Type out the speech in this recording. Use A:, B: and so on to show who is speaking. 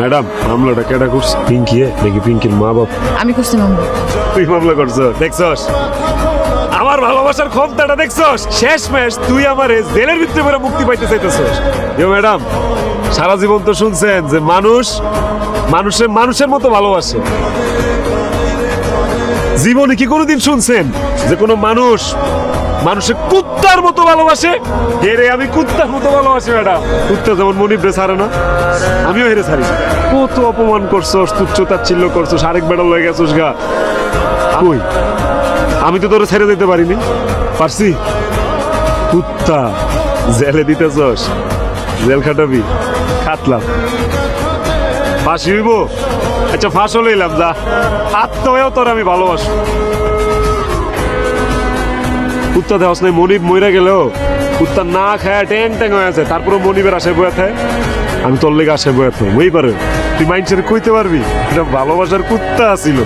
A: Madam মামলাটা কেডা করছে? পিঙ্কি এ? নাকি পিঙ্কির মা বাপ?
B: আমি করছি মামলা।
A: তুই মামলা করছ দেখছস? আমার ভালোবাসার ক্ষমতাটা দেখছস? শেষ ম্যাচ তুই আমার জেলের ভিতরে করে মুক্তি পাইতে চাইতেছস। ইয়ো ম্যাডাম সারা জীবন তো শুনছেন যে মানুষ মানুষের মানুষের মতো ভালোবাসে। জীবনে কি কোনোদিন শুনছেন যে কোনো মানুষ মানুষের কুত্তার মতো ভালোবাসে। হেরে আমি কুত্তার মতো ভালোবাসি, ম্যাডাম। কুত্তা যেমন মনিবরে ছাড়ে না, আমিও হেরে ছাড়ি। কত অপমান করছস, তুচ্ছ তাচ্ছিল্য করছস, আরেক বেড়া লয়ে গেছস গা। কই? আমি তো তোরে ছেড়ে দিতে পারিনি। পারছি? কুত্তা, জেলে দিতেছস, জেল খাটাবি খাটলাম ফাঁসি হইব? আচ্ছা ফাঁসও লইলাম, যা। আত্ময়েও তোর আমি ভালোবাসি। কুত্তা দেওয়াস নাই মনিব মইরা গেল কুত্তা না খায় ট্যাং ট্যাং হয়ে আছে। তারপরে মনিবের আসে বয়ে থাকে আমি তোর লেগে আসে বয়ে থাকি ওই পারে, তুই মাইন্ডসেট কইতে পারবি? এটা ভালোবাসার কুত্তা আছিল।